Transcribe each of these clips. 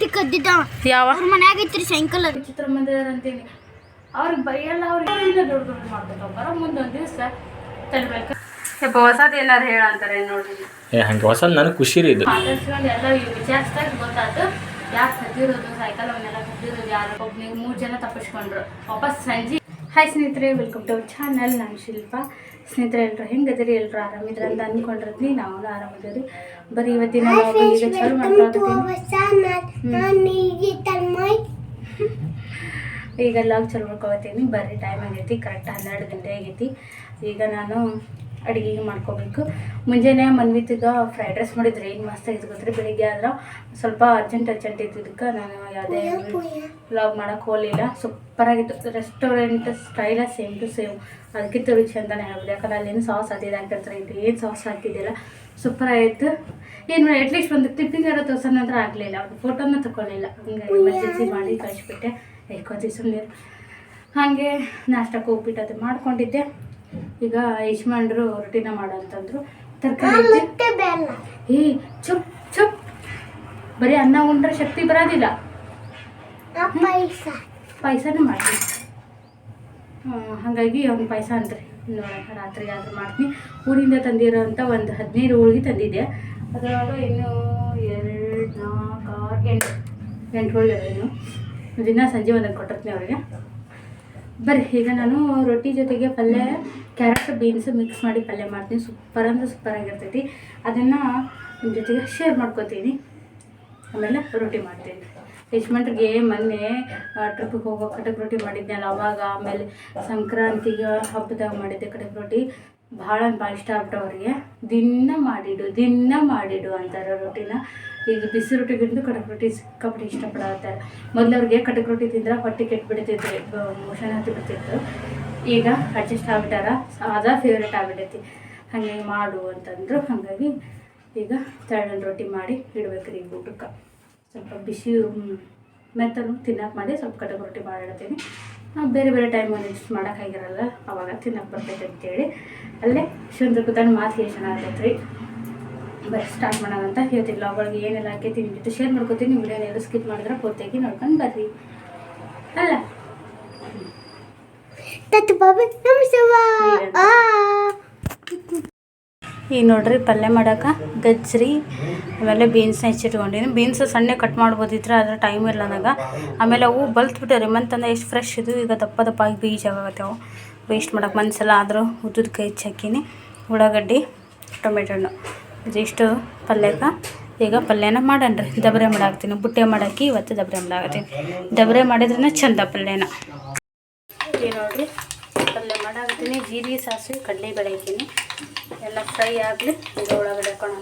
ರೊಟ್ಟಿ ಕದ್ದಿದ್ದ? ಯಾವ? ಅವ್ರ ಮನ್ಯಾಗ ಐತ್ರಿ ಸಾಯಂಕಾಲ ಚಿತ್ರ ಚಿತ್ರಮಂದಿರ ಅಂತೀನಿ ಅವ್ರಿಗೆ ಬೈಯಲ್ಲ ಅವ್ರಿಗೆ ದೊಡ್ಡ ದೊಡ್ಡ ಮಾಡ್ಬೇಕು ಬರೋ ಮುಂದೊಂದು ದಿವಸ ತಡಬೇಕು. ಹೊಸದು ಏನಾರು ಹೇಳ ಅಂತಾರೆ ನೋಡ್ರಿ ಏ ಹಂಗೆ ಹೊಸ ನನಗೆ ಖುಷಿ ರೀ ಇದು. ಎಲ್ಲ ವಿಚಾರಿಸ್ದಾಗ ಗೊತ್ತಾಯ್ತು ಯಾಕೆ ಸದ್ದಿರೋದು ಸೈಕಲ್ ಅವನ್ನೆಲ್ಲ ಕದ್ದಿರೋದು ಯಾರು? ಒಬ್ನಿಗೆ ಮೂರು ಜನ ತಪ್ಪಿಸ್ಕೊಂಡ್ರು. ವಾಪಸ್ ಸಂಜೆ. ಹಾಯ್ ಸ್ನೇಹಿತರೆ ವೆಲ್ಕಮ್ ಟು ಚಾನಲ್ ನಾನು ಶಿಲ್ಪ. ಸ್ನೇಹಿತರೆ ಎಲ್ಲರೂ ಹೆಂಗದಿರಿ ಎಲ್ಲರೂ ಆರಾಮಿದ್ರೆ ಅಂತ ಅಂದ್ಕೊಂಡಿರ್ತೀನಿ. ನಾವು ಆರಾಮಿದ್ದೀವಿ. ಬರೀ ಇವತ್ತಿನ ಈಗ ಚಾಲು ಮಾಡ್ಕೊಳ್ತೀನಿ ಈಗ ಲಾಗ್ ಚಲೋ ಮಾಡ್ಕೊಳ್ತೀನಿ ಬರೀ ಟೈಮ್ ಆಗೈತಿ. ಕರೆಕ್ಟ್ ಹನ್ನೆರಡು ಗಂಟೆ ಆಗೈತಿ. ಈಗ ನಾನು ಅಡುಗೆ ಮಾಡ್ಕೋಬೇಕು. ಮುಂಜಾನೆ ಮನ್ವಿತಿಗ ಫ್ರೈಡ್ ರೈಸ್ ಮಾಡಿದ್ರೆ ಏನು ಮಸ್ತ್ ಆಗಿತ್ತು ಗೊತ್ತ್ರಿ? ಬೆಳಿಗ್ಗೆ ಆದ್ರೆ ಸ್ವಲ್ಪ ಅರ್ಜೆಂಟ್ ಅರ್ಜೆಂಟ್ ಇದ್ದಿದ್ದಕ್ಕೆ ನಾನು ಯಾವುದೇ ವ್ಲಾಗ್ ಮಾಡೋಕೆ ಹೋಗಲಿಲ್ಲ. ಸೂಪರಾಗಿತ್ತು restaurant style same to same ಅದಕ್ಕಿಂತ ರುಚಿ ಅಂತಲೇ ಹೇಳ್ಬೋದು ಯಾಕಂದ್ರೆ ಅಲ್ಲೇನು ಸಾಸ್ ಅದು ಹಾಕಿರ್ತಾರೆ ಇದು ಏನು ಸಾಸ್ ಹಾಕಿದ್ದಿಲ್ಲ. ಸೂಪರ್ ಆಯಿತು ಏನು ಅಟ್ಲೀಸ್ಟ್ ಒಂದು ಟಿಪ್ಪಿಂಗ್ ಯಾರೋ ತೋರ್ಸೋಣ ಅಂದ್ರೆ ಆಗಲಿಲ್ಲ. ಅದು ಫೋಟೋನ ತಗೊಳ್ಳಿಲ್ಲ ಹಂಗೆ ಎಮರ್ಜೆನ್ಸಿ ಮಾಡಿ ಕಳಿಸ್ಬಿಟ್ಟೆ. ಏಕೋತಿ ಸುಮ್ಮನೆ ಹಾಗೆ ನಾಷ್ಟಕ್ಕೆ ಉಪ್ಪಿಟ್ಟು ಅದು ಮಾಡ್ಕೊಂಡಿದ್ದೆ. ಈಗ ಯಜಮಾನ್ರು ರೊಟ್ಟಿನ ಮಾಡಂತಂದ್ರು. ತರಕಾರಿ ಏ ಚುಪ್ ಚುಪ್ ಬರೀ ಅನ್ನ ಉಂಡ್ರೆ ಶಕ್ತಿ ಬರೋದಿಲ್ಲ. ಪಾಯಸನೂ ಮಾಡಿ ಹಾಗಾಗಿ ಅವ್ನು ಪಾಯಸ ಅಂದ್ರೆ ನೋಡೋಣ ರಾತ್ರಿ ಆದ್ರೂ ಮಾಡ್ತೀನಿ. ಊರಿಂದ ತಂದಿರೋಂಥ ಒಂದು ಹದಿನೈದು ಹೋಳಿಗೆ ತಂದಿದ್ದೆ. ಅದರೊಳಗೆ ಇನ್ನು ಎರಡು ನಾಲ್ಕು ಆರು ಎಂಟು. ಎಂಟು ಹೋಳಿಗೆ ಇನ್ನು. ದಿನ ಸಂಜೆ ಒಂದೊಂದು ಕೊಟ್ಟಿರ್ತೀನಿ ಅವರಿಗೆ. ಬರ್ರಿ, ಈಗ ನಾನು ರೊಟ್ಟಿ ಜೊತೆಗೆ ಪಲ್ಯ ಕ್ಯಾರೆಟ್ ಬೀನ್ಸ್ ಮಿಕ್ಸ್ ಮಾಡಿ ಪಲ್ಯ ಮಾಡ್ತೀನಿ. ಸೂಪರ್ ಅಂದ್ರೆ ಸೂಪರ್ ಆಗಿರ್ತೈತಿ. ಅದನ್ನು ನಿಮ್ಮ ಜೊತೆಗೆ ಶೇರ್ ಮಾಡ್ಕೊತೀನಿ. ಆಮೇಲೆ ರೊಟ್ಟಿ ಮಾಡ್ತೀನಿ. ಯಜಮಾನ್ರಿಗೆ ಮೊನ್ನೆ ಟ್ರಿಪ್ಪಿಗೆ ಹೋಗೋ ಕಟಕ್ ರೊಟ್ಟಿ ಮಾಡಿದ್ನಲ್ಲ, ಅವಾಗ ಆಮೇಲೆ ಸಂಕ್ರಾಂತಿಗೆ ಹಬ್ಬದಾಗ ಮಾಡಿದ್ದೆ ಕಟಕ್ ರೊಟ್ಟಿ ಭಾಳ ಭಾಳ ಇಷ್ಟ ಆಗ್ಬಿಟ್ಟು ಅವರಿಗೆ. ದಿನ ಮಾಡಿಡು ದಿನ ಮಾಡಿಡು ಅಂತಾರೆ ರೊಟ್ಟಿನ. ಈಗ ಬಿಸಿ ರೊಟ್ಟಿ ರೊಟ್ಟಿಗಿಂತ ಕಡಕ್ ರೊಟ್ಟಿ ಸಿಕ್ಕಾಪಟ್ಟೆ ಇಷ್ಟಪಡತ್ತಾರೆ ಮೊದಲು ಅವ್ರಿಗೆ ಕಟಕ್ ರೊಟ್ಟಿ ತಿಂದ್ರೆ ಹೊಟ್ಟೆ ಕೆಟ್ಬಿಡ್ತಿದ್ರಿ ಮೋಷನ್ ಹತ್ತಿ ಬಿಡ್ತಿತ್ತು ಈಗ ಅಡ್ಜಸ್ಟ್ ಆಗ್ಬಿಟ್ಟಾರ ಅದ ಫೇವ್ರೇಟ್ ಆಗ್ಬಿಟ್ಟೈತಿ. ಹಾಗೆ ಮಾಡು ಅಂತಂದ್ರು. ಹಾಗಾಗಿ ಈಗ ತೆಳ್ಳನ ರೊಟ್ಟಿ ಮಾಡಿ ಇಡ್ಬೇಕು ರೀ ಊಟಕ್ಕೆ. ಸ್ವಲ್ಪ ಬಿಸಿ ಮೆತ್ತನು ತಿನ್ನಕ್ಕೆ ಮಾಡಿ ಸ್ವಲ್ಪ ಕಟಕ್ ರೊಟ್ಟಿ ಮಾಡಿಡ್ತೀನಿ ಬೇರೆ ಬೇರೆ ಟೈಮ್ ಇಷ್ಟು ಮಾಡೋಕ್ಕಾಗಿರಲ್ಲ ಅವಾಗ ತಿನ್ನಕ್ಕೆ ಬರ್ತೈತೆ ಅಂತೇಳಿ. ಅಲ್ಲೇ ಶುಂದ್ರ ಕೂತಾಗ ಮಾತು ಚೆನ್ನಾಗೈತೆ ರೀ ಬರೀ ಸ್ಟಾರ್ಟ್ ಮಾಡೋಣ ಅಂತ ಹೇಳ್ತೀನಿ ಲಾಗೊಳಗೆ ಏನೆಲ್ಲ ಹಾಕೈತಿ ನಿಮ್ಮ ಜೊತೆ ಶೇರ್ ಮಾಡ್ಕೊತೀನಿ ವಿಡಿಯೋ ಎಲ್ಲ ಸ್ಕಿಪ್ ಮಾಡಿದ್ರೆ ಪೂರ್ತಿಯಾಗಿ ನೋಡ್ಕೊಂಡು ಬರ್ರಿ. ಅಲ್ಲ? ಈಗ ನೋಡ್ರಿ ಪಲ್ಯ ಮಾಡೋಕೆ ಗಜ್ಜರಿ ಆಮೇಲೆ ಬೀನ್ಸ್ನ ಹೆಚ್ಚಿಟ್ಕೊಂಡಿನಿ. ಬೀನ್ಸ್ ಸಣ್ಣ ಕಟ್ ಮಾಡ್ಬೋದಿದ್ರೆ ಅದ್ರ ಟೈಮ್ ಇಲ್ಲ ನನಗೆ ಆಮೇಲೆ ಅವು ರೀ ಮಂತಂದ ಎಷ್ಟು ಫ್ರೆಶ್ ಇದು. ಈಗ ದಪ್ಪ ದಪ್ಪ ಆಗಿ ಬೀಜ ಆಗತ್ತವು ವೇಸ್ಟ್ ಮಾಡೋಕೆ ಮನಸ್ಸಲ್ಲ ಆದರೂ ಉದ್ದುದ ಕೈ ಹೆಚ್ಚಾಕಿನಿ ಉಳ್ಳಾಗಡ್ಡಿ ಟೊಮೆಟೊ ಹಣ್ಣು. ಇದಿಷ್ಟು ಪಲ್ಯಕ್ಕೆ ಈಗ ಪಲ್ಯನ ಮಾಡಣ್ರಿ ದಬ್ರೆ ಮಾಡಾಕ್ತೀನಿ. ಬುಟ್ಟೆ ಮಾಡಾಕಿ ಇವತ್ತು ದಬ್ರೆ ಮಾಡಾಕತ್ತೀನಿ. ದಬ್ರೆ ಮಾಡಿದ್ರೇ ಚಂದ ಪಲ್ಯನ. ಈಗ ನೋಡಿರಿ. ಪಲ್ಯ ಮಾಡಾಕತ್ತೀನಿ. ಜೀರಿಗೆ, ಸಾಸಿವೆ, ಕಡಲೆ ಬೆಳಿತೀನಿ. ಎಲ್ಲ ಫ್ರೈ ಆಗಲಿ ಇದು ಒಳಗಡೆ ಹಾಕೋಣ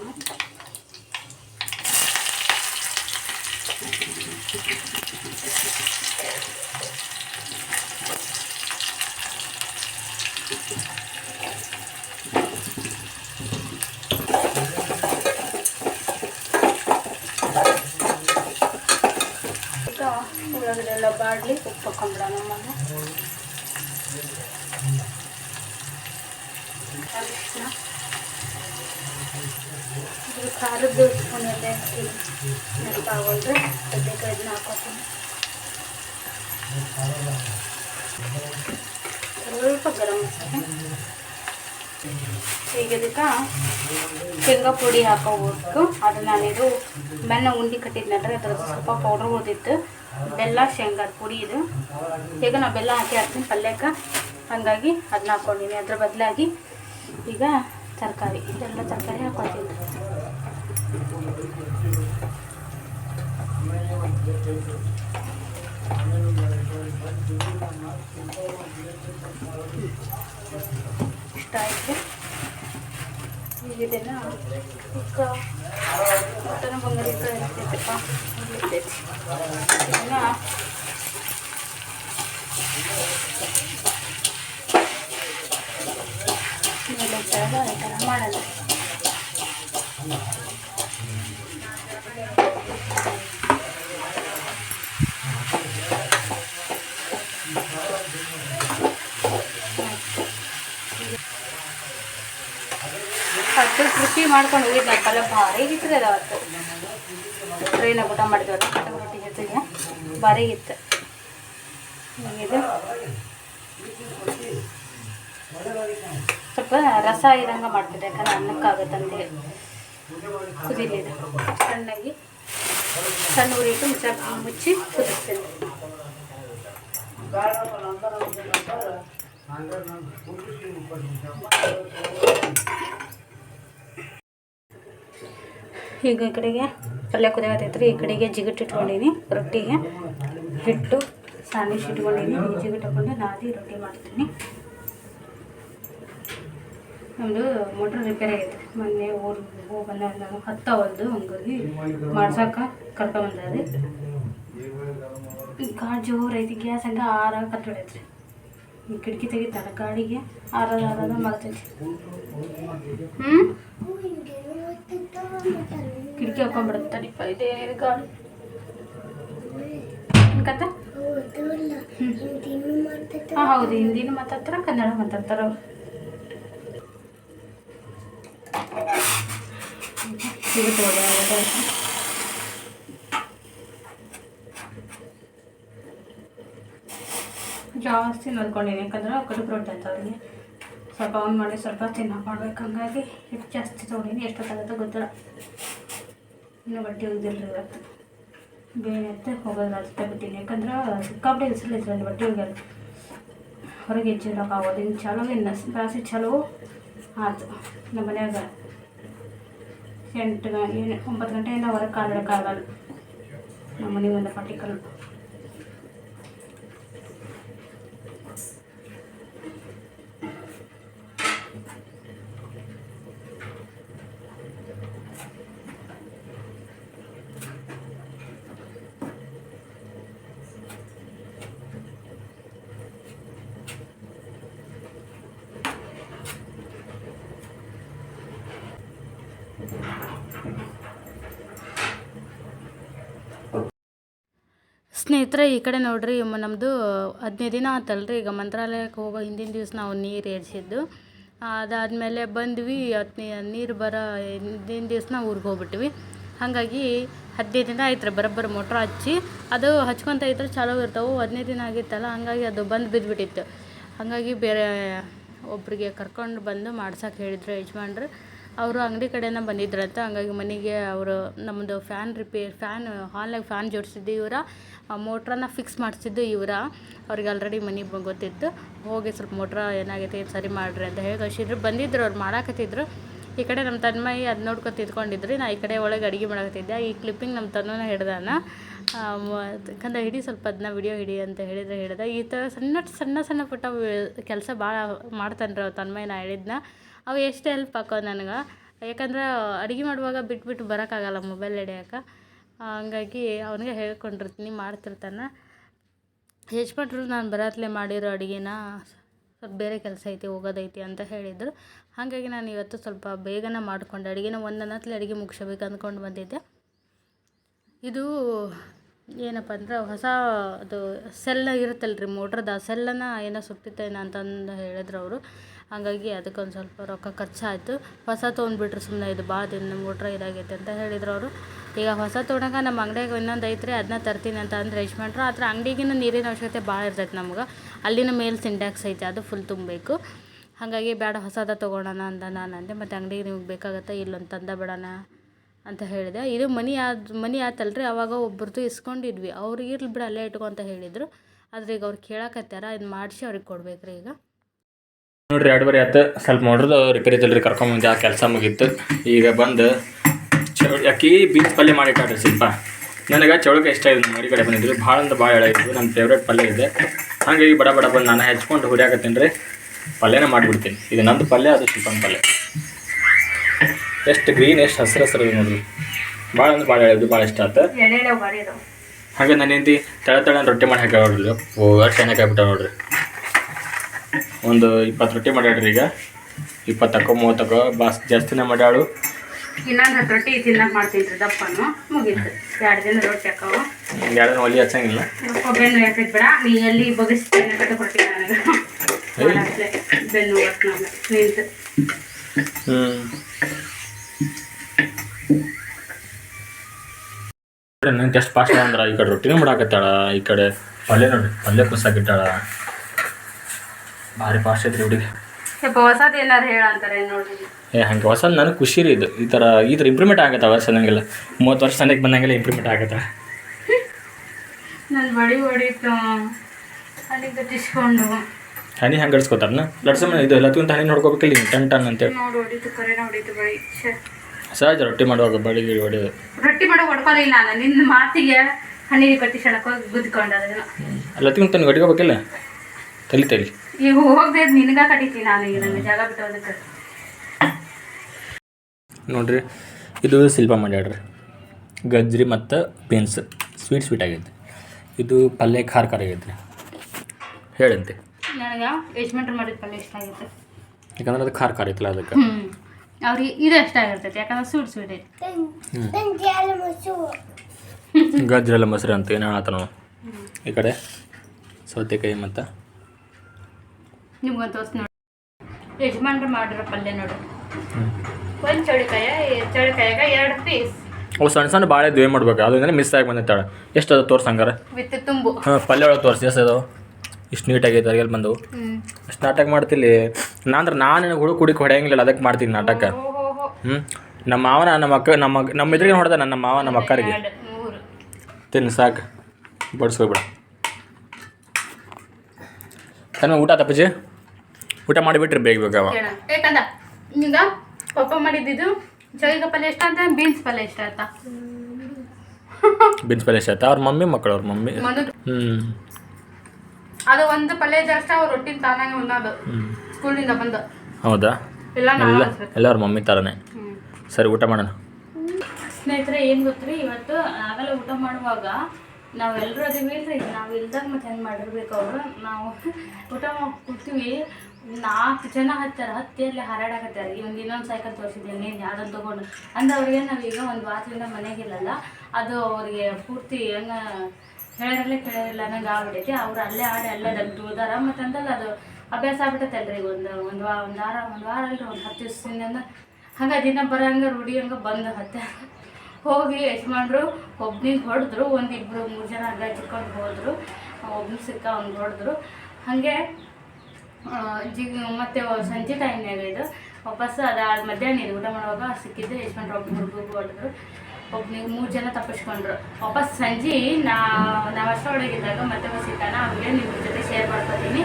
ಈಗ ಒಳಗಡೆ ಎಲ್ಲ ಹಾಕೊಂಡ್ಬಿಡೋಣ ನಮ್ಮನ್ನು ಅರಿಶಿನ ಇದು ಖಾರದ ಸ್ಪೂನ್ ಎಲ್ಲ ನೆನಪಾಗೋದ್ರೆ ಸದ್ಯಕ್ಕೆ ಇದನ್ನ ಹಾಕೋತೀನಿ. ಸ್ವಲ್ಪ ಗರಂ ಮಸಾಲೆ ಈಗ ಇದಕ್ಕೆ ಶೇಂಗಾ ಪುಡಿ ಹಾಕೋಬೇಕು. ಅದು ನಾನಿದು ಮೆನ್ನ ಉಂಡೆ ಕಟ್ಟಿದ್ನಲ್ರಿ ಅದ್ರ ಸ್ವಲ್ಪ ಪೌಡ್ರ್ ಉಳಿದಿತ್ತು. ಬೆಲ್ಲ ಶೇಂಗಾದ ಪುಡಿ ಇದು. ಈಗ ನಾವು ಬೆಲ್ಲ ಹಾಕಿ ಹಾಕ್ತೀನಿ ಪಲ್ಯಕ್ಕೆ. ಹಾಗಾಗಿ ಅದನ್ನ ಹಾಕ್ಕೊಂಡಿನಿ ಅದ್ರ ಬದಲಾಗಿ ಈಗ ತರಕಾರಿ. ಇದೆಲ್ಲ ತರಕಾರಿ ಹಾಕ್ಕೊತೀನಿ ಇಷ್ಟ ಆಯಿತು. ಈಗ ಇದನ್ನು ಈಗ ಮಟನ್ ಬಂಗಾರಿ ಇರ್ತೈತಪ್ಪ ಇರ್ತೈತಿ ಇದನ್ನು ಮೇಲೆ ಕೆಳಗೆ ಈ ಥರ ಮಾಡೋಣ ಹತ್ತು ಕೃಷಿ ಮಾಡ್ಕೊಂಡು ಹೋಗಿದ್ದ ಪಲ್ಯ ಭಾರಿ ಆಗಿತ್ತು ಅದು ಅವತ್ತು. ಟ್ರೈನಾಗ ಊಟ ಮಾಡಿದ್ವಲ್ಲ ರೊಟ್ಟಿ ಜೊತೆಗೆ ಭಾರಿ ಇತ್ತು ಇದು ಸ್ವಲ್ಪ ರಸ ಇರಂಗ ಮಾಡ್ತಿದ್ದೆ, ಯಾಕಂದ್ರೆ ಅನ್ನಕ್ಕಾಗತ್ತಂತೇಳಿ ಕುದಿಲಿದೆ ಸಣ್ಣಗೆ ಸಣ್ಣ ಉರಿಟ್ಟು ಮುಚ್ಚ ಮುಚ್ಚಿ ಕುದಿಸ್ತೇನೆ. ಈಗ ಈ ಕಡೆಗೆ ಪಲ್ಯ ಕುದಿಯತೈತ್ರಿ ಈ ಕಡೆಗೆ ಜಿಗಟ್ ಇಟ್ಕೊಂಡೀನಿ, ರೊಟ್ಟಿಗೆ ಹಿಟ್ಟು ಸ್ಯಾಂಡ್ವಿಚ್ ಇಟ್ಕೊಂಡೀನಿ ಜಿಗಿಟ್ ಹಾಕೊಂಡು ನಾದಿ ರೊಟ್ಟಿ ಮಾಡ್ತೀನಿ. ನಮ್ಮದು ಮೋಟ್ರ್ ರಿಪೇರಿ ಆಗೈತೆ ಮೊನ್ನೆ ಊರು ಹೋಗಿ ಬಂದ ನಾನು ಹತ್ತವಲ್ದು ಹಂಗಾಗಿ ಮಾಡ್ಸಕ್ಕ ಕರ್ಕೊಂಬಂದ್ರಿ ಗಾಡ್ ಜೋರು ಐತಿ, ಗ್ಯಾಸ್ ಹಂಗೆ ಆರಾಗ ಕತ್ತೊಡೈತ್ರಿ. ಈ ಕಿಟಕಿ ತೆಗಿ ತಡಕಾಡಿಗೆ ಆರದ ಆರದ ಮಾಡ್ತೈತಿ ಹ್ಞೂ ಕಿಟಕಿ ಹಾಕೊಂಡ್ಬಿಡುತ್ತಾರಿಪ್ಪ ಇದೇ ಗಾಳಿ ಅನ್ಕಂತ ಹಾಂ ಹೌದು ಹಿಂದಿನೂ ಮಾತಾಡ್ತಾರ ಕನ್ನಡ ಮಾತಾಡ್ತಾರ ಅವ್ರು ಸಿಗುತ್ತೆ ಒಳ್ಳೆ ಆಗುತ್ತೆ. ಜಾಸ್ತಿ ನೋಡ್ಕೊಂಡೀನಿ ಯಾಕಂದ್ರೆ ಕಡುಬು ರೊಟ್ಟಿ ಅಂತ ಅವ್ರಿಗೆ. ಸ್ವಲ್ಪ ಆನ್ ಮಾಡಿ ಸ್ವಲ್ಪ ತಿನ್ನಕ್ಕೆ ಮಾಡ್ಬೇಕು. ಹಂಗಾಗಿ ಹಿಟ್ಟು ಜಾಸ್ತಿ ತೊಗೊಂಡೀನಿ. ಎಷ್ಟೊತ್ತಾಗುತ್ತೆ ಗೊತ್ತಿಲ್ಲ. ಇನ್ನೂ ಬಟ್ಟೆ ಒಗ್ದಿಲ್ಲ ಇವತ್ತು. ಬೇರೆ ಎತ್ತೆ ಹೋಗೋದು ಅಷ್ಟೇ ಬಿಟ್ಟಿನಿ. ಯಾಕಂದ್ರೆ ಸಿಕ್ಕಾಪಟ್ಟೆ ಹೆಸರು ಐತ್ರಿ ಬಟ್ಟೆ ಒಗ್ಯಲ್ಲ ಹೊರಗೆ ಹೆಚ್ಚಿರೋಕ್ಕಾಗೋದು ಇನ್ನು ಚಲೋ ಇನ್ನು ಜಾಸ್ತಿ ಚಲೋ ಆಯ್ತು ನಮ್ಮ ಮನ್ಯಾಗ ಎಂಟು ಗಂಟೆ ಒಂಬತ್ತು ಗಂಟೆಯಿಂದ ಹೊರಗೆ ಕಾಲಿಡೋಕ್ಕಾಗಲ್ಲ ನಮ್ಮ ಮನೆಗೆ ಒಂದು ಪರ್ಟಿಕಲ್ ಸ್ನೇಹಿತರೆ, ಈ ಕಡೆ ನೋಡ್ರಿ ನಮ್ಮದು ಹದಿನೈದು ದಿನ ಆತಲ್ರಿ. ಈಗ ಮಂತ್ರಾಲಯಕ್ಕೆ ಹೋಗೋ ಹಿಂದಿನ ದಿವಸ ನಾವು ನೀರು ಏರಿಸಿದ್ದು. ಅದಾದಮೇಲೆ ಬಂದ್ವಿ ಹತ್ತು ನೀರು ಬರೋ ಹಿಂದಿನ ದಿವಸ ನಾವು ಊರಿಗೆ ಹೋಗ್ಬಿಟ್ವಿ. ಹಾಗಾಗಿ ಹದಿನೈದು ದಿನ ಆಯ್ತು ರೀ ಬರೋಬ್ಬರ ಮೋಟ್ರ್ ಹಚ್ಚಿ. ಅದು ಹಚ್ಕೊತ ಇದ್ರೆ ಚಾಲೂ ಇರ್ತಾವೆ. ಹದಿನೈದು ದಿನ ಆಗಿತ್ತಲ್ಲ, ಹಾಗಾಗಿ ಅದು ಬಂದು ಬಿದ್ದುಬಿಟ್ಟಿತ್ತು ಹಾಗಾಗಿ ಬೇರೆ ಒಬ್ಬರಿಗೆ ಕರ್ಕೊಂಡು ಬಂದು ಮಾಡ್ಸೋಕೆ ಹೇಳಿದ್ರು ಯಜಮಾನ್ರು. ಅವರು ಅಂಗಡಿ ಕಡೆಯಿಂದ ಬಂದಿದ್ರಂತ. ಹಂಗಾಗಿ ಮನೆಗೆ ಅವರು ನಮ್ಮದು ಫ್ಯಾನ್ ರಿಪೇರ್ ಫ್ಯಾನ್, ಹಾಲ್ನಾಗ ಫ್ಯಾನ್ ಜೋಡಿಸಿದ್ದು ಇವರ. ಮೋಟ್ರನ್ನ ಫಿಕ್ಸ್ ಮಾಡಿಸಿದ್ದು ಇವರ. ಅವ್ರಿಗೆ ಆಲ್ರೆಡಿ ಮನೆಗೆ ಗೊತ್ತಿತ್ತು. ಹೋಗಿ ಸ್ವಲ್ಪ ಮೋಟ್ರ ಏನಾಗೈತೆ ಏನು ಸರಿ ಮಾಡಿರಿ ಅಂತ ಹೇಳಿ ಕಳಿಸಿದ್ರು. ಬಂದಿದ್ರು ಅವ್ರು ಮಾಡಾಕತ್ತಿದ್ರು. ಈ ಕಡೆ ನಮ್ಮ ತನ್ಮಯಿ ಅದು ನೋಡ್ಕೊತ ತಿದ್ಕೊಂಡಿದ್ರಿ. ನಾ ಈ ಕಡೆ ಒಳಗೆ ಅಡುಗೆ ಮಾಡಕತ್ತಿದ್ದೆ. ಈ ಕ್ಲಿಪ್ಪಿಂಗ್ ನಮ್ಮ ತನ್ನನ ಹಿಡ್ದಾನ. ಯಾಕಂದ್ರೆ ಹಿಡಿ ಸ್ವಲ್ಪ ಅದನ್ನ ವಿಡಿಯೋ ಹಿಡಿ ಅಂತ ಹೇಳಿದ್ರೆ ಹೇಳಿದೆ ಈ ಥರ ಸಣ್ಣ ಸಣ್ಣ ಸಣ್ಣ ಪುಟ್ಟ ಕೆಲಸ ಭಾಳ ಮಾಡ್ತಾನೆ ರೀ ತನ್ಮಯ ನಾ ಹೇಳಿದ್ನ. ಅವು ಎಷ್ಟು ಹೆಲ್ಪ್ ಹಾಕೋ ನನಗೆ. ಯಾಕಂದ್ರೆ ಅಡುಗೆ ಮಾಡುವಾಗ ಬಿಟ್ಬಿಟ್ಟು ಬರೋಕ್ಕಾಗಲ್ಲ ಮೊಬೈಲ್ ಹಿಡಿಯೋಕೆ ಹಂಗಾಗಿ ಅವನಿಗೆ ಹೇಳ್ಕೊಂಡಿರ್ತೀನಿ, ಮಾಡ್ತಿರ್ತಾನೆ. ಯಜಮಾನ್ರು ನಾನು ಬರತ್ಲೆ ಮಾಡಿರೋ ಅಡುಗೆನ ಸ್ವಲ್ಪ ಬೇರೆ ಕೆಲಸ ಐತಿ ಹೋಗೋದೈತಿ ಅಂತ ಹೇಳಿದರು. ಹಾಗಾಗಿ ನಾನು ಇವತ್ತು ಸ್ವಲ್ಪ ಬೇಗನೆ ಮಾಡಿಕೊಂಡೆ. ಅಡುಗೆನ ಒಂದನ್ನತ್ಲೆ ಅಡುಗೆ ಮುಗಿಸ್ಬೇಕು ಅಂದ್ಕೊಂಡು ಬಂದಿದ್ದೆ. ಇದು ಏನಪ್ಪ ಅಂದ್ರೆ ಹೊಸ ಅದು ಸೆಲ್ ರೀ ಮೋಟ್ರದ, ಆ ಸೆಲ್ಲನ್ನು ಏನೋ ಸುಟ್ಟಿತ್ತೇನೋ ಅಂತಂದು ಹೇಳಿದ್ರು ಅವರು. ಹಾಗಾಗಿ ಅದಕ್ಕೊಂದು ಸ್ವಲ್ಪ ರೊಕ್ಕ ಖರ್ಚಾಯಿತು. ಹೊಸ ತೊಗೊಂಡ್ಬಿಟ್ರು ಸುಮ್ಮನೆ ಇದು ಭಾಳ ದಿನ ಮೋಟ್ರ್ ಇದಾಗೈತೆ ಅಂತ ಹೇಳಿದ್ರು ಅವರು. ಈಗ ಹೊಸ ತೊಗೊಂಡಾಗ ನಮ್ಮ ಅಂಗಡಿಯಾಗ ಇನ್ನೊಂದು ಐತ್ರಿ ಅದನ್ನ ತರ್ತೀನಿ ಅಂತ ಅಂದ್ರೆ ಯಜಮಾನ್ರು. ಆದ್ರೆ ಅಂಗಡಿಗಿನ ನೀರಿನ ಅವಶ್ಯಕತೆ ಭಾಳ ಇರ್ತೈತೆ ನಮ್ಗೆ. ಅಲ್ಲಿನ ಮೇಲೆ ಸಿಂಟ್ಯಾಕ್ಸ್ ಐತೆ, ಅದು ಫುಲ್ ತುಂಬಬೇಕು. ಹಾಗಾಗಿ ಬೇಡ ಹೊಸದ ತೊಗೊಳೋಣ ಅಂತ ನಾನು ಅಂದೆ, ಮತ್ತು ಅಂಗಡಿಗೆ ನಿಮ್ಗೆ ಬೇಕಾಗತ್ತೆ ಇಲ್ಲೊಂದು ತಂದ ಬಿಡೋಣ ಅಂತ ಹೇಳಿದೆ. ಇದು ಮನಿ ಆದ, ಮನಿ ಆತಲ್ರಿ, ಅವಾಗ ಒಬ್ರದ್ದು ಇಸ್ಕೊಂಡಿದ್ವಿ. ಅವ್ರಿಗೆ ಇರ್ಲಿ ಬಿಡ, ಅಲ್ಲೇ ಇಟ್ಕೊ ಅಂತ ಹೇಳಿದರು. ಆದ್ರೆ ಈಗ ಅವ್ರು ಕೇಳಕತ್ತಾರ ಇದು ಮಾಡಿಸಿ ಅವ್ರಿಗೆ ಕೊಡ್ಬೇಕ್ರಿ ಈಗ. ನೋಡ್ರಿ ಬರಿ ಆಯ್ತು. ಸ್ವಲ್ಪ ನೋಡ್ರದು ರಿಪೇರಿ ಇದ್ದಲ್ರಿ ಕರ್ಕೊಂಬಂದು ಆ ಕೆಲಸ ಮುಗೀತು. ಈಗ ಬಂದು ಚೌ ಅಕ್ಕಿ ಬೀನ್ಸ್ ಪಲ್ಯ ಮಾಡಿಟ್ಟಾಡ್ರಿ ಸ್ವಲ್ಪ. ನನಗೆ ಚೌಳಕ ಇಷ್ಟ ಇದೆ ನಮ್ಮ ಮರಿ ಕಡೆ ಬಂದಿದ್ರು. ಭಾಳ ಅಂದ್ರೆ ಭಾಳ ಎಳೆಯಿದ್ರು ನನ್ನ ಫೇವ್ರೇಟ್ ಪಲ್ಯ ಇದೆ. ಹಾಗಾಗಿ ಬಡ ಬಡ ಬಂದು ನಾನು ಹೆಚ್ಕೊಂಡು ಹುರಿಯಾಕತ್ತೀನಿ ರೀ ಪಲ್ಯನೇ ಮಾಡಿಬಿಡ್ತೀನಿ. ಇದು ನಂದು ಪಲ್ಯ ಅದು ಚಿಕನ್ ಪಲ್ಯ. ಎಷ್ಟು ಗ್ರೀನ್ ಎಷ್ಟು ಹಸಿರು ಹಸಿರು ಇದೆ ನೋಡ್ರಿ. ಭಾಳ ಅಂದ್ರೆ ಭಾಳ ಎಳೆದು ಭಾಳ ಇಷ್ಟ ಆಯ್ತು. ಹಾಗೆ ನನ್ನ ಹಿಂದಿ ತಳ ತಳ ರೊಟ್ಟಿ ಮಾಡಿ ಹಾಕಿ ನೋಡ್ರಿ. ಓ ಅಷ್ಟು ಚೆನ್ನಾಗಿ ಹಾಕ್ಬಿಟ್ಟ ನೋಡ್ರಿ. ಒಂದು ಇಪ್ಪತ್ತು ರೊಟ್ಟಿ ಮಾಡ್ಯಾಡ್ರಿ ಈಗ. ಇಪ್ಪತ್ತಕ್ಕೋ ಮೂವತ್ತಕ್ಕೋ ಬಾಸ್ ಜಾಸ್ತಿನೇ ಮಾಡ್ಯಾಳು. ಇನ್ನೊಂದು ಹತ್ತು ರೊಟ್ಟಿ ತಿನ್ನಕ್ಕೆ ಮಾಡ್ತೀನಿ ರೀ ದಪ್ಪನು. ಮುಗೀತು. ಎರಡು ದಿನ ರೊಟ್ಟಿ ಹಾಕವು. ಎರಡು ದಿನ ಒಲಿ ಹಚ್ಚಂಗಿಲ್ಲ. ಬೆನ್ನು ಯಾಕೈತೆ ಬೇಡ? ನೀ ಎಲ್ಲಿ ಬಗಸ್ತೀನಿ ಕಟ್ಟಿ ನನಗೆ. ಬೆನ್ನು ನಿಂತು. ಹ್ಞೂ ನಂಗೆ ಎಷ್ಟು ಫಾಸ್ಟ್ ಅಂದ್ರೆ ಈ ಕಡೆ ರೊಟ್ಟಿನೂ ಮಾಡಾಕತ್ತಾಳ ಈ ಕಡೆ ಪಲ್ಯ ನೋಡಿ ಪಲ್ಯ ಕುಸಾಕಿಟ್ಟಾಳ ಭಾರಿ ಫಾಸ್ಟ್ ಐತ್ರಿ ಹುಡುಗಿ. ಹೊಸದು ಏನಾರು ಹೇಳ ಅಂತಾರೆ ನೋಡಿ. ಏ ಹಂಗೆ ಹೊಸ ನನಗೆ ಖುಷಿ ರೀ ಇದು. ಈ ಥರ ಈ ಥರ ಇಂಪ್ರೂವ್ಮೆಂಟ್ ಆಗತ್ತೆ ವರ್ಷ ನನಗೆಲ್ಲ ಮೂವತ್ತು ವರ್ಷ ನನಗೆ ಬಂದಂಗೆಲ್ಲ ಇಂಪ್ರೂವ್ಮೆಂಟ್ ಆಗತ್ತೆ. ನನ್ನ ಬಡಿ ಹೊಡಿತು. ಅಲ್ಲಿ ಗಟ್ಟಿಸ್ಕೊಂಡು ಹನಿ ಹಂಗೆ ಗಡ್ಸ್ಕೊತಾರನ ಲಡ್ಸಮ್ಮ ಇದು ಎಲ್ಲದಕ್ಕಿಂತ ಹನಿ ನೋಡ್ಕೋಬೇಕಿಲ್ಲ ಟನ್ ಟನ್ ಅಂತೇಳಿ ನೋಡಿ ಹೊಡಿತು ಕರೆನ ಹೊಡಿತು ಛೆ. ಸಹಜ ರೊಟ್ಟಿ ಮಾಡುವಾಗ ಬಡಿಗೆ ಹೊಡೆಯೋದು ರೊಟ್ಟಿ ಮಾಡೋ ಹೊಡ್ಕೊಲಿಲ್ಲ ನಾನು. ನಿನ್ನ ಮಾತಿಗೆ ಹನಿ ಕಟ್ಟಿಸಣಕ್ಕೆ ಹೋಗಿ ಗುದ್ಕೊಂಡ ಅದನ್ನ. ಎಲ್ಲತ್ತಿಂತ ತನಗೆ ತಲಿ ತಲಿ. ಈಗ ಹೋಗದೆ ನಿನಗ ಕಟ್ಟಿ ನಾನು ಈಗ ನನಗೆ ಜಾಗ ಬಿಟ್ಟು ಅದಕ್ಕೆ ನೋಡ್ರಿ ಇದು ಶಿಲ್ಪ ಮಾಡ್ಯಾಡ್ರಿ. ಗಜ್ರಿ ಮತ್ತು ಬೀನ್ಸ್ ಸ್ವೀಟ್ ಸ್ವೀಟ್ ಆಗೈತೆ ಇದು ಪಲ್ಯ ಖಾರ ಖಾರ ಆಗೈತೆ ಹೇಳಂತೆ. ನನಗೆ ಯಜಮಾನ್ರು ಮಾಡಿದ ಪಲ್ಯ ಇಷ್ಟ ಆಗುತ್ತೆ ಯಾಕಂದ್ರೆ ಅದು ಖಾರ ಖಾರ ಐತಲ್ಲ ಅದಕ್ಕೆ. ಅವ್ರಿಗೆ ಇದು ಇಷ್ಟ ಆಗಿರ್ತೈತೆ ಯಾಕಂದ್ರೆ ಸ್ವೀಟ್ ಸ್ವೀಟ್ ಐತೆ. ಗಜ್ರಿ ಎಲ್ಲ ಮೊಸರು ಅಂತ ಏನೋ ಹೇಳ್ತಾನ ಈ ಕಡೆ ಸೌತೆಕಾಯಿ ಮತ್ತು ನಿಮ್ಗೊಂದು ತೋರಿಸಿ ನೋಡಿ. ಯಜಮಾನ್ರು ಮಾಡಿರೋ ಪಲ್ಯ ನೋಡು. ಒಂದು ಚೌಳಿಕಾಯ ಚೌಳಿಕಾಯಾಗ ಎರಡು ಪೀಸ್ ಅವು ಸಣ್ಣ ಸಣ್ಣ ಭಾಳ ಇದ್ವು ಏನು ಮಾಡ್ಬೇಕು. ಅದರಿಂದ ಮಿಸ್ ಆಗಿ ಬಂದಿತ್ತಾಳೆ ಎಷ್ಟು ಅದು ತೋರ್ಸಿ ಹಂಗಾರೆ? ವಿತ್ ತುಂಬು. ಹಾಂ ಪಲ್ಯ ಒಳಗೆ ತೋರಿಸಿ ಎಷ್ಟು ಅದಾವೆ? ಇಷ್ಟು ಐತೆ ಅದ್ರಲ್ಲಿ ಬಂದವು ಅಷ್ಟು ನಾಟಕ ಮಾಡ್ತಿಲ್ಲಿ. ನಾಂದ್ರೆ ನಾನು ನಿನಗೆ ಹುಡುಗ ಕುಡಿಕ್ ಹೊಡೆಯಂಗಿಲ್ಲ ಅದಕ್ಕೆ ಮಾಡ್ತೀನಿ ನಾಟಕ. ಹ್ಞೂ ನಮ್ಮ ಮಾವನ ನಮ್ಮ ಅಕ್ಕ ನಮ್ಮ ನಮ್ಮ ಎದುರಿಗೆ ಹೊಡೆದ ನಮ್ಮ ಮಾವ ನಮ್ಮ ಅಕ್ಕರಿಗೆ. ತಿನ್ನು ಸಾಕು. ಬಡಿಸ್ಕೊಬಿಡ. ತನ್ನ ಊಟ ತಪ್ಪಜಿ ಊಟ ಮಾಡಿಬಿಟ್ರಿ ಬೇಗ ಬೇಗ ಅವ. ಯಾಕಂದ ಈಗ ಪಪ್ಪ ಮಾಡಿದ್ದು ಚೌಳಿಕಾಯಿ ಪಲ್ಯ ಇಷ್ಟ ಅಂತ ಬೀನ್ಸ್ ಪಲ್ಯ ಇಷ್ಟ ಆಯ್ತಾ ಬೀನ್ಸ್ ಪಲ್ಯ ಇಷ್ಟ ಆಯ್ತಾ? ಅವ್ರ ಮಮ್ಮಿ ಮಕ್ಕಳು ಅವ್ರ ಮಮ್ಮಿ. ಹ್ಞೂ ಅದು ಒಂದು ಪಲ್ಯ ಜಾಸ್ತಿ ಅವ್ರು ರೊಟ್ಟಿನ ತಾನಾಗೆ ಉಣ್ಣೋದು. ಸ್ಕೂಲಿಂದ ಬಂದು. ಹೌದಾ? ಎಲ್ಲ ಎಲ್ಲ ಅವ್ರ ಮಮ್ಮಿ ಥರನೇ ಸರಿ ಊಟ ಮಾಡೋಣ. ಸ್ನೇಹಿತರೆ ಏನು ಗೊತ್ತ್ರಿ? ಇವತ್ತು ಆಗಲ್ಲ ಊಟ ಮಾಡುವಾಗ ನಾವೆಲ್ಲರೂ ಅದೀವಿ ಇಲ್ರಿ ನಾವು ಇಲ್ದಾಗ ಮತ್ತೆ ಹೆಂಗೆ ಮಾಡಿರ್ಬೇಕು ಅವರು? ನಾವು ಊಟ ಮಾಡಿ ಕೂತೀವಿ ನಾಲ್ಕು ಜನ ಹತ್ತಾರ ಹತ್ತಿಯಲ್ಲಿ ಹಾರಾಡಕತ್ತಾರ ಒಂದು ಇನ್ನೊಂದು ಸೈಕಲ್ ತೋರಿಸಿದ್ದೀನಿ ನೀನು ಯಾವ್ದನ್ನು ತೊಗೊಂಡು. ಅಂದ್ರೆ ಅವ್ರಿಗೆ ನಾವೀಗ ಒಂದು ವಾರದಿಂದ ಮನೆಗಿಲ್ಲಲ್ಲ ಅದು ಅವ್ರಿಗೆ ಪೂರ್ತಿ ಹೆಂಗೆ ಹೇಳರಲ್ಲೇ ಕೇಳೋರಿಲ್ಲ ನಂಗೆ ಆಗ್ಬಿಟ್ಟೈತಿ ಅವ್ರು ಅಲ್ಲೇ ಆಡಿ ಅಲ್ಲೇ ದಗ್ದು ಉಳ್ದಾರ ಮತ್ತು ಅಂತಲ್ಲ ಅದು ಅಭ್ಯಾಸ ಆಗ್ಬಿಟ್ಟೈತೆ ಅಲ್ರಿ ಒಂದು ಒಂದು ವಾರ ಒಂದು ವಾರ ಒಂದು ವಾರ ಅಲ್ರಿ ಒಂದು ಹತ್ತು ದಿವಸದಿಂದ ಹಂಗೆ ದಿನ ಬರೋಂಗೆ ರೂಢಿ ಹಂಗೆ ಬಂದು ಹತ್ತೆ ಹೋಗಿ ಯಜಮಾನ್ರು ಒಬ್ನಿಗೆ ಹೊಡೆದ್ರು ಒಂದಿಬ್ರು ಮೂರು ಜನ ಅಡ್ಡ ಚಿಕ್ಕೊಂಡು ಹೋದರು. ಒಬ್ನಿಗೆ ಸಿಕ್ಕ ಅವ್ನಿಗೆ ಹೊಡೆದ್ರು. ಹಾಗೆ ಜಿಗ್ ಮತ್ತೆ ಸಂಜೆ ಟೈಮ್ನಾಗ ಇದು. ವಾಪಸ್ ಅದಾದ ಮಧ್ಯಾಹ್ನ ಇದು ಊಟ ಮಾಡುವಾಗ ಸಿಕ್ಕಿದ್ದು ಯಜಮಾನ್ರು ಒಬ್ಬ ಹುಡುಗರು ಹೊಡೆದ್ರು ಒಬ್ನಿಗೆ ಮೂರು ಜನ ತಪ್ಪಿಸ್ಕೊಂಡ್ರು. ವಾಪಸ್ ಸಂಜೆ ನಾ ನಾವು ಅಷ್ಟರೊಳಗಿದ್ದಾಗ ಮತ್ತೆ ಒಬ್ಬ ಸಿಕ್ಕಾನ, ಅವ್ರಿಗೆ ನಿಮ್ಮ ಜೊತೆ ಶೇರ್ ಮಾಡ್ಕೊತೀನಿ.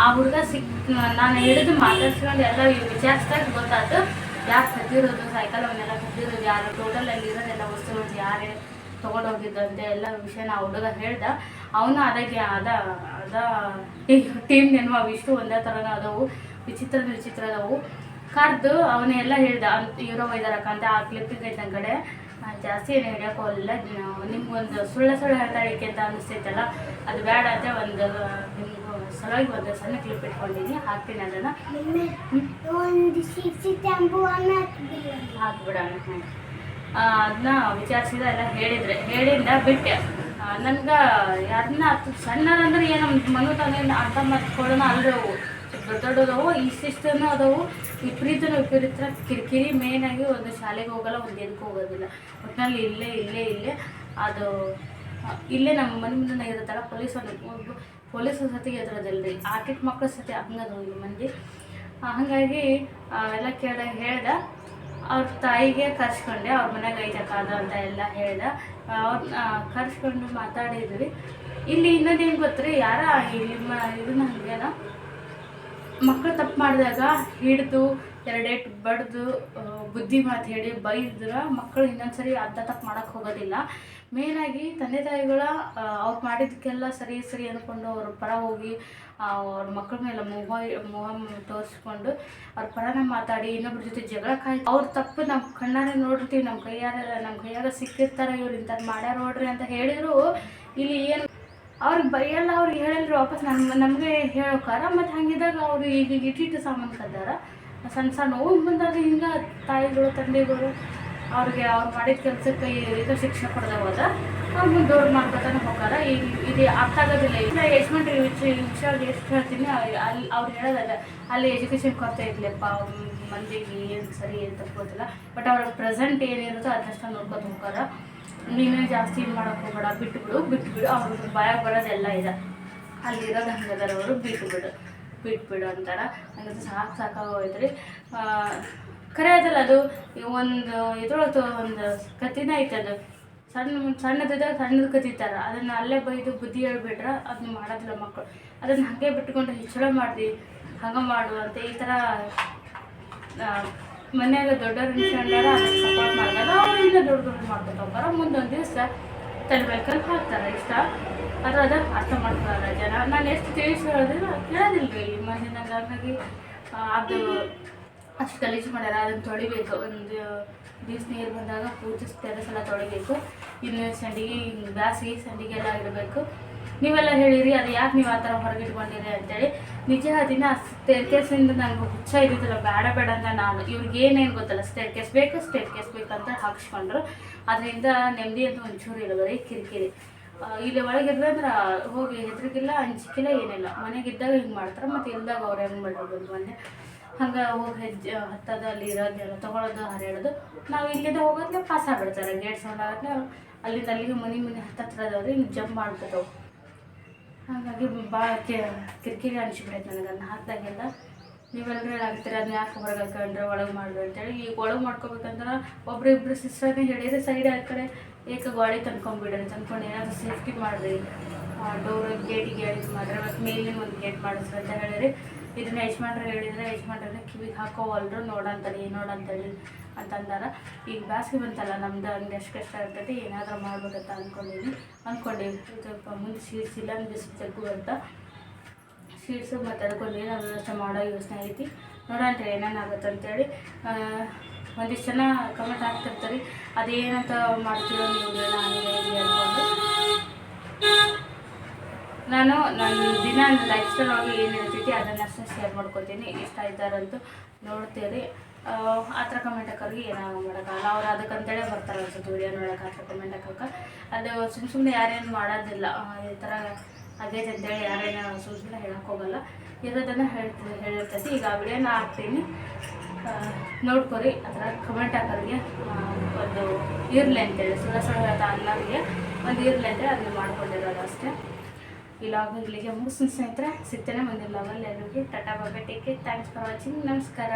ಆ ಹುಡುಗ ಸಿಕ್, ನಾನು ಹೇಳಿದ್ದು ಮಾತಾಡ್ಸ್ಕೊಂಡು ಎಲ್ಲ ವಿಚಾರಿಸ್ದಾಗ ಗೊತ್ತಾಯ್ತು ಯಾರು ಕದ್ದಿರೋದು ಸೈಕಲ್ ಅವನ್ನೆಲ್ಲ ಕದ್ದಿರೋದು ಯಾರು ಟೋಟಲ್ ಇರೋದೆಲ್ಲ ವಸ್ತುಗಳು ಯಾರೇ ತೊಗೊಂಡೋಗಿದ್ದಂತೆ ಎಲ್ಲ ವಿಷಯ ನಾವು ಹುಡುಗ ಹೇಳ್ದ. ಅವನು ಅದಕ್ಕೆ ಅದ ಅದ ಟೀಮ್ ನೆನವು ಅವಿಷ್ಟು ಒಂದೇ ಥರನ ಅದಾವು ವಿಚಿತ್ರ ವಿಚಿತ್ರ ಅದಾವು ಕರೆದು ಅವನ್ನೆಲ್ಲ ಹೇಳ್ದ ಇರೋ ಒಯ್ದಾರಕ್ಕ ಅಂತ ಆ ಕ್ಲಿಪ್ಪಿಗೆ ಐತೆ ನನ್ನ ಕಡೆ ಜಾಸ್ತಿ ಏನು ಹೇಳಕ್ಕೆ ಹೋಗಲಿಲ್ಲ ನಿಮ್ಗೊಂದು ಸುಳ್ಳು ಸುಳ್ಳು ಹೇಳ್ತಾಳಿಕೆ ಅಂತ ಅನಿಸ್ತೈತಲ್ಲ ಅದು ಬೇಡ ಅಂತ ಒಂದು ನಿಮ್ಗೆ ಸಲುವಾಗಿ ಒಂದು ಸಣ್ಣ ಕ್ಲಿಪ್ ಇಟ್ಕೊಂಡಿದ್ದೀನಿ ಹಾಕ್ತೀನಿ ಅದನ್ನು. ಹಾಕ್ಬಿಡೋಣ ಅದನ್ನ ವಿಚಾರಿಸಿದ ಎಲ್ಲ ಹೇಳಿದ್ರೆ ಹೇಳಿಂದ ಬಿಟ್ಟೆ. ನನ್ಗೆ ಯಾರನ್ನ ಹತ್ತು ಸಣ್ಣದಂದ್ರೆ ಏನು ಮನು ತಾನೇ ಅರ್ಥ ಮಾಡ್ಕೊಳ್ಳೋಣ ಅಲ್ರಿ ಅವು. ದೊಡ್ಡ ದೊಡ್ಡದವು ಇಷ್ಟಿಷ್ಟನೂ ಅದಾವು. ವಿಪರೀತನ ವಿಪರೀತ ಕಿರಿಕಿರಿ ಮೇಯ್ನಾಗಿ ಒಂದು ಶಾಲೆಗೆ ಹೋಗಲ್ಲ, ಒಂದು ಎದಕ್ಕೆ ಹೋಗೋದಿಲ್ಲ. ಒಟ್ಟಿನಲ್ಲಿ ಇಲ್ಲೇ ಇಲ್ಲೇ ಇಲ್ಲೇ. ಅದು ಇಲ್ಲೇ ನಮ್ಮ ಮನೆ ಮುಂದೆ ಇರುತ್ತಲ್ಲ ಪೊಲೀಸ್ ಪೊಲೀಸ್ ಸತಿಗೆ ಎದುರೋದಿಲ್ಲ ಆಟಿಟ್ ಮಕ್ಕಳ ಸತಿ ಹಂಗದ ಮಂದಿ. ಹಾಗಾಗಿ ಎಲ್ಲ ಕೇಳ ಹೇಳ್ದ. ಅವ್ರ ತಾಯಿಗೆ ಕರ್ಸ್ಕೊಂಡೆ, ಅವ್ರ ಮನೆಗೆ ಐತಕ್ಕ ಅದು ಅಂತ ಎಲ್ಲ ಹೇಳ್ದ. ಅವ್ರ ಕರ್ಸ್ಕೊಂಡು ಮಾತಾಡಿದ್ವಿ. ಇಲ್ಲಿ ಇನ್ನೊಂದೇನು ಗೊತ್ತ್ರಿ, ಯಾರ ನಿಮ್ಮ ಮ ಇದನ್ನ ಹಂಗೇನ ಮಕ್ಕಳು ತಪ್ಪು ಮಾಡಿದಾಗ ಹಿಡಿದು, ಎರಡೇಟ್ ಬಡ್ದು ಬುದ್ಧಿ ಮಾತು ಹೇಳಿ ಬೈದ್ರೆ ಮಕ್ಕಳು ಇನ್ನೊಂದ್ಸರಿ ಅರ್ಧ ತಪ್ಪು ಮಾಡೋಕ್ಕೆ ಹೋಗೋದಿಲ್ಲ. ಮೇಯ್ನಾಗಿ ತಂದೆ ತಾಯಿಗಳ ಅವ್ರು ಮಾಡಿದ್ದಕ್ಕೆಲ್ಲ ಸರಿ ಸರಿ ಅಂದ್ಕೊಂಡು ಅವ್ರ ಪರ ಹೋಗಿ ಅವ್ರ ಮಕ್ಕಳ ಮೇಲೆ ಮೊಹ ಮೊಹ ತೋರಿಸ್ಕೊಂಡು ಅವ್ರ ಪರನ ಮಾತಾಡಿ, ಇನ್ನೊಬ್ರ ಜೊತೆ ಜಗಳ ಕಾಯಿ ಅವ್ರ ತಪ್ಪು ನಮ್ಮ ಕಣ್ಣಾರೆ ನೋಡಿರ್ತೀವಿ ನಮ್ಮ ಕೈಯಾರ ನಮ್ಮ ಕೈಯಾರ ಸಿಕ್ಕಿರ್ತಾರೆ, ಇವ್ರು ಇಂಥದ್ದು ಮಾಡ್ಯಾರ ನೋಡ್ರಿ ಅಂತ ಹೇಳಿದ್ರು. ಇಲ್ಲಿ ಏನು ಅವ್ರಿಗೆ ಬೈಯಲ್ಲ ಅವ್ರಿಗೆ ಹೇಳಲ್ರಿ ವಾಪಸ್ ನಮ್ಮ ನಮಗೆ ಹೇಳೋಕಾರ ಮತ್ತು ಹಂಗಿದಾಗ ಅವರು ಈಗ ಇಟ್ಟಿಟ್ಟು ಸಾಮಾನು ಕದ್ದಾರ. ಸಣ್ಣ ಸಣ್ಣ ಹೋಗಿ ಬಂದಾಗ ಹಿಂಗೆ ತಾಯಿಗಳು, ತಂದೆಗಳು ಅವ್ರಿಗೆ ಅವ್ರು ಮಾಡಿದ ಕೆಲಸಕ್ಕೆ ಇದು ಶಿಕ್ಷೆ ಕೊಡದ ಹೋದ ಅವ್ರು ಮುಂದೆ ದೊಡ್ಡ ಮಾಡ್ಕೊತಾನೆ ಹೋಗಾರ. ಈಗ ಇದು ಅರ್ಥ ಆಗೋದಿಲ್ಲ. ಈಗ ವಿಷಯ ವಿಚಾರ ಎಷ್ಟು ಹೇಳ್ತೀನಿ, ಅಲ್ಲಿ ಅವ್ರು ಹೇಳೋದಲ್ಲ, ಅಲ್ಲಿ ಎಜುಕೇಷನ್ ಕೊರತೆ ಇರ್ಲಿಪ್ಪ ಮಂದಿಗೆ ಏನು ಸರಿ ಏನು ತಪ್ಪಿಲ್ಲ ಬಟ್ ಅವ್ರ ಪ್ರೆಸೆಂಟ್ ಏನಿರುತ್ತೋ ಅದಷ್ಟ ನೋಡ್ಕೊತ ಹೋಗಾರ. ನೀನೇ ಜಾಸ್ತಿ ಇದು ಮಾಡೋಕೆ ಹೋಗಬೇಡ, ಬಿಟ್ಬಿಡು ಬಿಟ್ಬಿಡು. ಅವ್ರಿಗೆ ಭಯ ಬರೋದೆಲ್ಲ ಇದೆ. ಅಲ್ಲಿರೋದು ಹಂಗದಾರ ಅವರು, ಬಿಟ್ಬಿಡು. ಬಿಟ್ಬಿಡು ಅಂತಾರೆ. ಹಂಗಂತ ಸಾಕು ಸಾಕಾಗೋಯ್ತು ರೀ ಖರೆ ಅದಲ್ಲ ಅದು? ಒಂದು ಇದ್ರೊಳಗೆ ಒಂದು ಕತ್ತಿನ ಐತೆ ಅದು. ಸಣ್ಣ ಸಣ್ಣದಿದ್ರೆ ಸಣ್ಣದು ತರ. ಅದನ್ನು ಅಲ್ಲೇ ಬೈದು ಬುದ್ಧಿ ಹೇಳ್ಬಿಟ್ರೆ ಅದನ್ನ ಮಾಡೋದಿಲ್ಲ ಮಕ್ಕಳು ಅದನ್ನು ಹಾಗೆ ಬಿಟ್ಕೊಂಡು ಹೆಚ್ಚಳ ಮಾಡಿದ್ವಿ ಹಂಗೆ ಮಾಡು ಅಂತ ಈ ಥರ ಮನ್ಯಾಗ ದೊಡ್ಡವ್ರು ನಿಂತ್ಕೊಂಡಾರ ಸಪೋರ್ಟ್ ಮಾಡಿದಾಗ ಅವರಿಂದ ದೊಡ್ಡ ದೊಡ್ಡ ಮಾಡ್ಕೊತ ಹೋಗ್ತಾರ ಮುಂದೊಂದು ದಿವಸ ತಲೆ ಬೇಕಲ್ಲಿ ಹಾಕ್ತಾರೆ, ಇಷ್ಟ? ಆದ್ರೆ ಅದು ಅರ್ಥ ಮಾಡ್ತಾರೆ ಜನ. ನಾನು ಎಷ್ಟು ತಿಳಿಸಿ ಹೇಳಿದ್ರೆ ಕೇಳೋದಿಲ್ಲ ರೀ ಮಂದಿನಾಗ ಹಾಗಾಗಿ ಅದು ಅಷ್ಟು ಗಲೀಜು ಮಾಡ್ಯಾರ, ಅದನ್ನು ತೊಳಿಬೇಕು. ಒಂದು ದಿವ್ಸ ನೀರು ಬಂದಾಗ ಪೂಜೆ ಟೆರೆಸ್ ಎಲ್ಲ ತೊಳಿಬೇಕು. ಇನ್ನು ಸಂಡಿಗೆ ಬ್ಯಾಸಿಗೆ ಸಂಡಿಗೆ ಎಲ್ಲ ಇಡಬೇಕು. ನೀವೆಲ್ಲ ಹೇಳಿರಿ, ಅದು ಯಾಕೆ ನೀವು ಆ ಥರ ಹೊರಗಿಟ್ಕೊಂಡಿರಿ ಅಂತೇಳಿ. ನಿಜ ದಿನ ಸ್ಟೇರ್ ಕೇಸಿಂದ ನನಗೆ ಹುಚ್ಚ ಇದ್ದಿದ್ದಿಲ್ಲ, ಬೇಡ ಬೇಡ ಅಂತ ನಾನು. ಇವ್ರಿಗೆ ಏನೇನು ಗೊತ್ತಲ್ಲ ಸ್ಟೇರ್ ಕೇಸ್ ಬೇಕು ಸ್ಟೇರ್ ಕೇಸ್ ಬೇಕಂತ ಹಾಕಿಸ್ಕೊಂಡ್ರು. ಅದರಿಂದ ನೆಮ್ಮದಿ ಅಂತ ಒಂಚೂರು ಬರೀ ಕಿರಿಕಿರಿ. ಇಲ್ಲಿ ಒಳಗಿದ್ರೆ ಅಂದ್ರೆ ಹೋಗಿ ಹೆದರಿಕಿಲ್ಲ, ಅಂಜಿಕಿಲ್ಲ, ಏನಿಲ್ಲ. ಮನೆಗಿದ್ದಾಗ ಹಿಂಗೆ ಮಾಡ್ತಾರೆ ಮತ್ತು ಇಲ್ದಾಗ ಅವ್ರು ಹೆಂಗೆ ಮಾಡಿರ್ಬೋದು ಮೊನ್ನೆ ಹಂಗೆ ಹೋಗಿ ಹೆಜ್ಜೆ ಹತ್ತದ ಅಲ್ಲಿ ಇರೋದೆಲ್ಲ ತೊಗೊಳೋದು ಹರಿಯೋದು ನಾವು ಇಲ್ಲಿಂದ ಹೋಗೋದ್ಲೆ ಪಾಸ್ ಆಗ್ಬಿಡ್ತಾರೆ. ಗೇಟ್ ಸೌಂಡ್ ಆಗತ್ತೆ ಅಲ್ಲಿಂದ ಅಲ್ಲಿಗೆ ಮನೆ ಮನೆ ಹತ್ತತ್ರ ಅದಾವ್ರಿ ಜಂಪ್ ಮಾಡ್ಬಿಡ್ತಾವೆ. ಹಾಗಾಗಿ ಭಾಳ ಕಿರಿಕಿರಿ ಅನಿಸ್ಬಿಡೈತೆ ನನಗೆ ಅದನ್ನ ಹಾಕಿದಾಗೆಲ್ಲ. ನೀವೆಲ್ಲರೂ ಆಗ್ತೀರ ಅದನ್ನ ಯಾಕೆ ಹೊರಗೆ ಹಾಕೊಂಡ್ರೆ, ಒಳಗೆ ಮಾಡಿದ್ರು ಅಂತೇಳಿ. ಈಗ ಒಳಗೆ ಮಾಡ್ಕೋಬೇಕಂದ್ರೆ ಒಬ್ರಿಬ್ರು ಸಿಸ್ಟರ್ನೇ ಹೇಳಿದ್ರೆ ಸೈಡ್ ಆ ಕಡೆ ಏಕ ಗಾಡಿ ತಂದ್ಕೊಂಡ್ಬಿಡ್ರಿ. ತಂದ್ಕೊಂಡು ಏನಾದರೂ ಸೇಫ್ಟಿ ಮಾಡಿರಿ. ಡೋರ್ ಗೇಟಿಗೆ ಇದು ಮಾಡಿರಿ. ಮತ್ತು ಮೇಲಿನ ಒಂದು ಗೇಟ್ ಮಾಡಿಸ್ರಿ ಅಂತ ಹೇಳಿರಿ. ಇದನ್ನ ಯಜಮಾನ್ರು ಹೇಳಿದ್ರೆ ಯಜಮಾನ್ರನ್ನ ಕಿವಿಗೆ ಹಾಕೋವಲ್ರು ಏನು ನೋಡಂತೇಳಿ ಅಂತಂದಾರ. ಈಗ ಬ್ಯಾಸ್ಗೆ ಬಂತಲ್ಲ, ನಮ್ದು ಹಂಗೆ ಎಷ್ಟು ಕಷ್ಟ ಇರ್ತೈತಿ, ಏನಾದರೂ ಮಾಡ್ಬೇಕಂತ ಅಂದ್ಕೊಂಡಿನಿ ಅಂದ್ಕೊಂಡೀವಿ ಸ್ವಲ್ಪ ಮುಂದೆ ಸೀಡ್ಸ್ ಇಲ್ಲ ತೆಗ್ಗು ಅಂತ. ಸೀಡ್ಸು ಮತ್ತು ಅದಕ್ಕೊಂದು ಏನಾದ್ರು ವ್ಯವಸ್ಥೆ ಮಾಡೋ ಯೋಚನೆ ಐತಿ. ನೋಡೋಣ್ರಿ ಏನೇನಾಗುತ್ತೆ ಅಂತೇಳಿ. ಒಂದಿಷ್ಟು ಜನ ಕಮೆಂಟ್ ಹಾಕ್ತಿರ್ತಾರೆ. ಅದೇನಂತ ಮಾಡ್ತೀರೋ ನೀವು ಹಂಗೆ ಹಿಂಗೆ ಅಂದ್ಕೊಂಡು. ನಾನು ನನ್ನ ದಿನ ಲೈಫ್ ಸ್ಟೈಲ್ ಆಗಿ ಏನು ಇರ್ತೈತಿ ಅದನ್ನು ಅಷ್ಟೇ ಶೇರ್ ಮಾಡ್ಕೊತೀನಿ. ಇಷ್ಟ ಆಯ್ತಾರಂತೂ ನೋಡ್ತೀರಿ. ಆ, ಥರ ಕಮೆಂಟ್ ಹಾಕೋರಿಗೆ ಏನೋ ಮಾಡೋಕ್ಕಲ್ಲ ಅವ್ರು ಅದಕ್ಕಂತೇಳಿ ಬರ್ತಾರೆ ಅನ್ಸುತ್ತೆ ವಿಡಿಯೋ ನೋಡೋಕೆ ಆ ಥರ ಕಮೆಂಟ್ ಹಾಕೋಕೆ. ಅದು ಸುಮ್ಮ ಸುಮ್ಮನೆ ಯಾರೇನು ಮಾಡೋದಿಲ್ಲ. ಈ ಥರ ಅದೇ ಅಂತೇಳಿ ಯಾರೇನು ಸುಮ್ಮ ಸುಮ್ಮನೆ ಹೇಳಕ್ಕೆ ಹೋಗಲ್ಲ. ಇರೋದನ್ನು ಹೇಳ್ತೀನಿ ಹೇಳಿರ್ತೈತಿ. ಈಗ ಆ ವಿಡಿಯೋನ ಹಾಕ್ತೀನಿ. ಆ, ಥರ ಕಮೆಂಟ್ ಹಾಕೋರಿಗೆ ಒಂದು ಇರಲಿ ಅಂತೇಳಿ. ಸುಳ್ಳ ಸುಳ್ಳ ಅನ್ನೋರಿಗೆ ಒಂದು ಇರಲಿ ಅಂತೇಳಿ ಅದನ್ನ ಮಾಡ್ಕೊಂಡಿರೋದು ಅಷ್ಟೇ. ಈ ಲಾಗ್ ಇಲ್ಲಿಗೆ ಮುಗಿಸ್ತೀನಿ ಸ್ನೇಹಿತರೆ, ಸಿಗ್ತೇನೆ ಮುಂದಿನ ಲಾಗಲ್ಲಿ ಎಲ್ಲರಿಗೂ tata ಬಾಬೆ take care. Thanks for watching ನಮಸ್ಕಾರ.